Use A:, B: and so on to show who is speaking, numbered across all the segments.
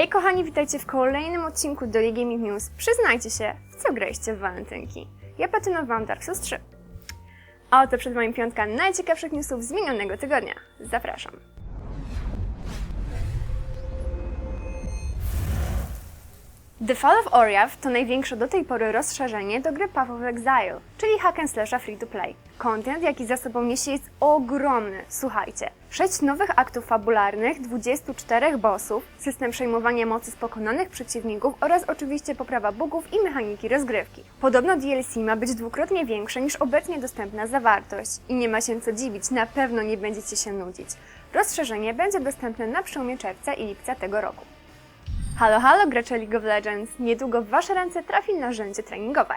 A: Hej kochani, witajcie w kolejnym odcinku do Gaming News. Przyznajcie się, w co graliście w walentynki? Ja platynowałam Dark Souls 3. A oto przed moim piątka najciekawszych newsów z minionego tygodnia. Zapraszam. The Fall of Oriath to największe do tej pory rozszerzenie do gry Path of Exile, czyli hack and slasha free to play. Content, jaki za sobą niesie jest ogromny. Słuchajcie, 6 nowych aktów fabularnych, 24 bossów, system przejmowania mocy z pokonanych przeciwników oraz oczywiście poprawa bugów i mechaniki rozgrywki. Podobno DLC ma być dwukrotnie większe niż obecnie dostępna zawartość i nie ma się co dziwić, na pewno nie będziecie się nudzić. Rozszerzenie będzie dostępne na przełomie czerwca i lipca tego roku. Halo, halo gracze League of Legends! Niedługo w Wasze ręce trafi narzędzie treningowe.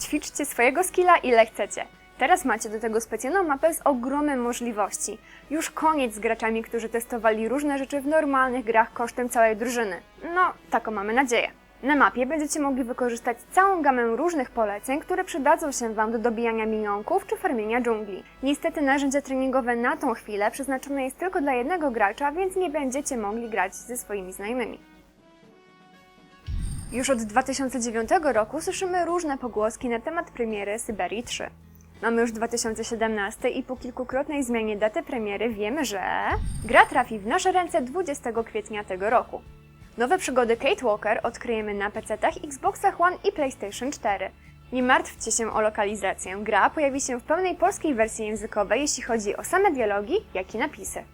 A: Ćwiczcie swojego skilla ile chcecie. Teraz macie do tego specjalną mapę z ogromem możliwości. Już koniec z graczami, którzy testowali różne rzeczy w normalnych grach kosztem całej drużyny. No, taką mamy nadzieję. Na mapie będziecie mogli wykorzystać całą gamę różnych poleceń, które przydadzą się Wam do dobijania minionków czy farmienia dżungli. Niestety narzędzie treningowe na tą chwilę przeznaczone jest tylko dla jednego gracza, więc nie będziecie mogli grać ze swoimi znajomymi. Już od 2009 roku słyszymy różne pogłoski na temat premiery Syberii 3. Mamy już 2017 i po kilkukrotnej zmianie daty premiery wiemy, że gra trafi w nasze ręce 20 kwietnia tego roku. Nowe przygody Kate Walker odkryjemy na PC-tach, Xboxach One i PlayStation 4. Nie martwcie się o lokalizację. Gra pojawi się w pełnej polskiej wersji językowej, jeśli chodzi o same dialogi, jak i napisy.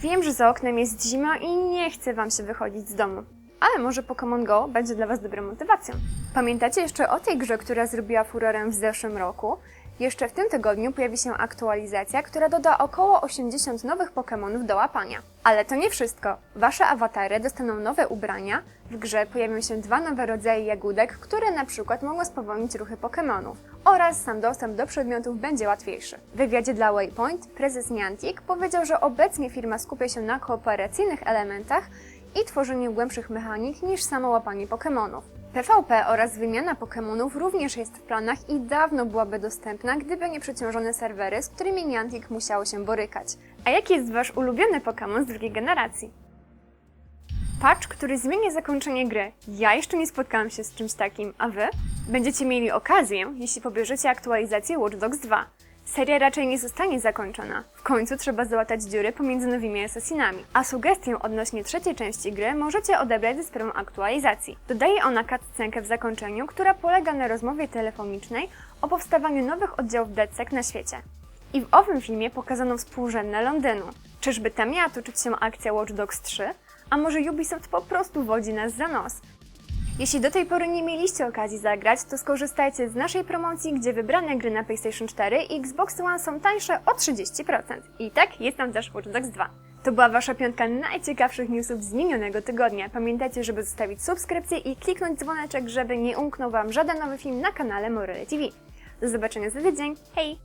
A: Wiem, że za oknem jest zima i nie chce Wam się wychodzić z domu. Ale może Pokémon Go będzie dla Was dobrą motywacją. Pamiętacie jeszcze o tej grze, która zrobiła furorę w zeszłym roku? Jeszcze w tym tygodniu pojawi się aktualizacja, która doda około 80 nowych Pokémonów do łapania. Ale to nie wszystko. Wasze awatary dostaną nowe ubrania. W grze pojawią się dwa nowe rodzaje jagódek, które na przykład mogą spowolnić ruchy Pokémonów. Oraz sam dostęp do przedmiotów będzie łatwiejszy. W wywiadzie dla Waypoint prezes Niantic powiedział, że obecnie firma skupia się na kooperacyjnych elementach i tworzeniu głębszych mechanik niż samo łapanie Pokémonów. PvP oraz wymiana Pokémonów również jest w planach i dawno byłaby dostępna, gdyby nie przeciążone serwery, z którymi Niantic musiało się borykać. A jaki jest Wasz ulubiony Pokémon z drugiej generacji? Patch, który zmieni zakończenie gry. Ja jeszcze nie spotkałam się z czymś takim, a Wy? Będziecie mieli okazję, jeśli pobierzecie aktualizację Watch Dogs 2. Seria raczej nie zostanie zakończona. W końcu trzeba załatać dziury pomiędzy nowymi asesinami. A sugestię odnośnie trzeciej części gry możecie odebrać ze sprawą aktualizacji. Dodaje ona cutscenkę w zakończeniu, która polega na rozmowie telefonicznej o powstawaniu nowych oddziałów DedSec na świecie. I w owym filmie pokazano współrzędne Londynu. Czyżby tam miała toczyć się akcja Watch Dogs 3? A może Ubisoft po prostu wodzi nas za nos? Jeśli do tej pory nie mieliście okazji zagrać, to skorzystajcie z naszej promocji, gdzie wybrane gry na PlayStation 4 i Xbox One są tańsze o 30%. I tak, jest tam też Watch Dogs 2. To była Wasza piątka najciekawszych newsów z minionego tygodnia. Pamiętajcie, żeby zostawić subskrypcję i kliknąć dzwoneczek, żeby nie umknął Wam żaden nowy film na kanale Morele TV. Do zobaczenia za tydzień. Hej!